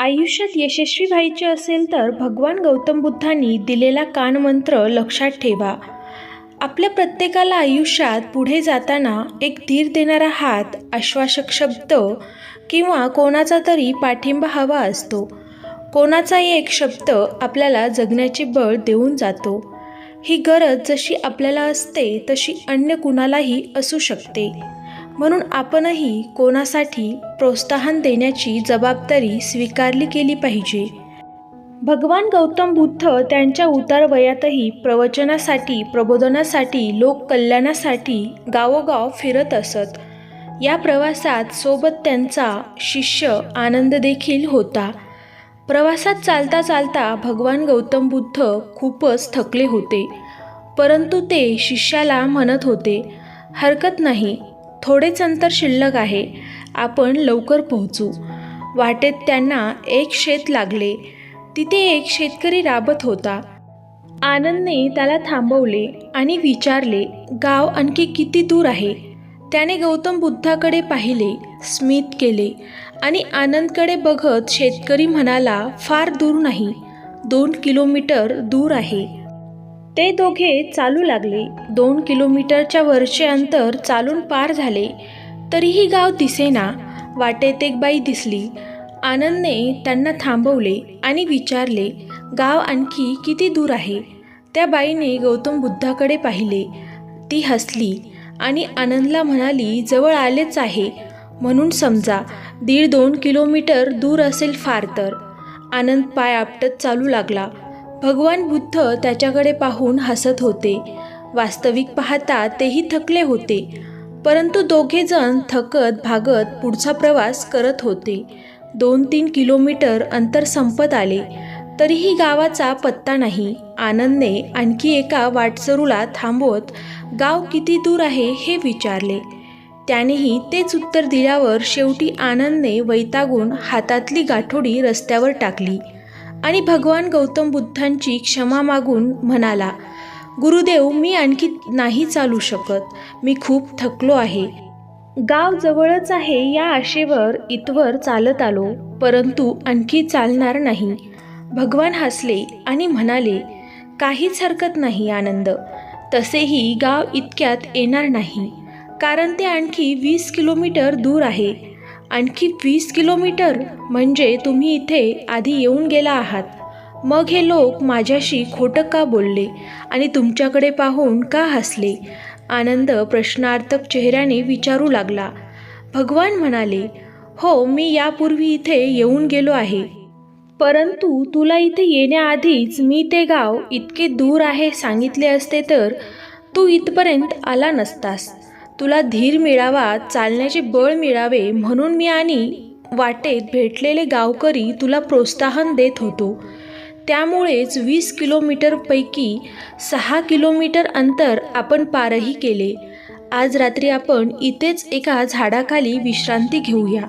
आयुष्यात यशस्वी व्हायचे असेल तर भगवान गौतम बुद्धांनी दिलेला कानमंत्र लक्षात ठेवा. आपल्या प्रत्येकाला आयुष्यात पुढे जाताना एक धीर देणारा हात आश्वासक शब्द किंवा कोणाचा तरी पाठिंबा हवा असतो. कोणाचाही एक शब्द आपल्याला जगण्याचे बळ देऊन जातो. ही गरज जशी आपल्याला असते तशी अन्य कुणालाही असू शकते. म्हणून आपणही कोणासाठी प्रोत्साहन देण्याची जबाबदारी स्वीकारली केली पाहिजे. भगवान गौतम बुद्ध त्यांच्या उतार वयातही प्रवचनासाठी प्रबोधनासाठी लोककल्याणासाठी गावोगाव फिरत असत. या प्रवासात सोबत त्यांचा शिष्य आनंद देखील होता. प्रवासात चालता चालता भगवान गौतम बुद्ध खूपच थकले होते. परंतु ते शिष्याला म्हणत होते हरकत नाही. थोडेच अंतर शिल्लक आहे. आपण लवकर पोहोचू. वाटेत त्यांना एक शेत लागले. तिथे एक शेतकरी राबत होता. आनंदने त्याला थांबवले आणि विचारले गाव आणखी किती दूर आहे? त्याने गौतम बुद्धाकडे पाहिले स्मित केले आणि आनंदकडे बघत शेतकरी म्हणाला फार दूर नाही. दोन किलोमीटर दूर आहे. ते दोघे चालू लागले. दोन किलोमीटरच्या वरचे अंतर चालून पार झाले. तरीही गाव दिसेना वाटेत एक बाई दिसली. आनंदने त्यांना थांबवले आणि विचारले गाव आणखी किती दूर आहे? त्या बाईने गौतम बुद्धाकडे पाहिले. ती हसली आणि आनंदला म्हणाली जवळ आलेच आहे. म्हणून समजा दीड दोन किलोमीटर दूर असेल फार तर. आनंद पाय आपटत चालू लागला. भगवान बुद्ध त्याच्याकडे पाहून हसत होते. वास्तविक पाहता तेही थकले होते. परंतु दोघेजण थकत भागत पुढचा प्रवास करत होते. दोन तीन किलोमीटर अंतर संपत आले. तरीही गावाचा पत्ता नाही. आनंदने आणखी एका वाटसरूला थांबवत गाव किती दूर आहे हे विचारले. त्यानेही तेच उत्तर दिल्यावर शेवटी आनंदने वैतागून हातातली गाठोडी रस्त्यावर टाकली. आणि भगवान गौतम बुद्धांची क्षमा मागून म्हणाला गुरुदेव मी आणखी नाही चालू शकत. मी खूप थकलो आहे. गाव जवळच आहे या आशेवर इतवर चालत आलो परंतु आणखी चालणार नाही. भगवान हसले आणि म्हणाले काहीच हरकत नाही आनंद. तसेही गाव इतक्यात येणार नाही. कारण ते आणखी वीस किलोमीटर दूर आहे. आणखी वीस किलोमीटर म्हणजे तुम्ही इथे आधी येऊन गेला आहात. मग हे लोक माझ्याशी खोटं का बोलले? आणि तुमच्याकडे पाहून का हसले? आनंद प्रश्नार्थक चेहऱ्याने विचारू लागला. भगवान म्हणाले हो मी यापूर्वी इथे येऊन गेलो आहे. परंतु तुला इथे येण्याआधीच मी ते गाव इतके दूर आहे सांगितले असते तर तू इथपर्यंत आला नसतास. तुला धीर मिळावा चालण्याचे बळ मिळावे म्हणून मी आणि वाटेत भेटलेले गावकरी तुला प्रोत्साहन देत होतो. त्यामुळेच वीस किलोमीटरपैकी सहा किलोमीटर अंतर आपण पारही केले. आज रात्री आपण इथेच एका झाडाखाली विश्रांती घेऊया.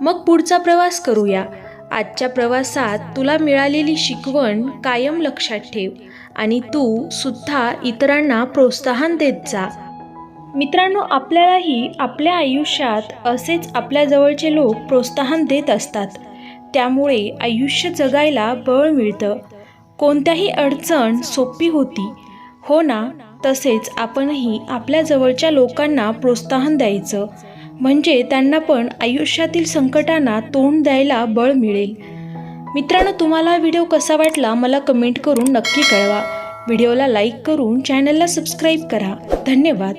मग पुढचा प्रवास करूया. आजच्या प्रवासात तुला मिळालेली शिकवण कायम लक्षात ठेव आणि तू सुद्धा इतरांना प्रोत्साहन देत जा. मित्रांनो आपल्यालाही आपल्या आयुष्यात असेच आपल्या जवळचे लोक प्रोत्साहन देत असतात. त्यामुळे आयुष्य जगायला बळ मिळतं. कोणत्याही अडचण सोपी होती. हो ना? तसेच आपणही आपल्या जवळच्या लोकांना प्रोत्साहन द्यायचं. म्हणजे त्यांना पण आयुष्यातील संकटांना तोंड द्यायला बळ मिळेल. मित्रांनो तुम्हाला व्हिडिओ कसा वाटला मला कमेंट करून नक्की कळवा. व्हिडिओला लाईक करून चॅनलला सबस्क्राईब करा. धन्यवाद.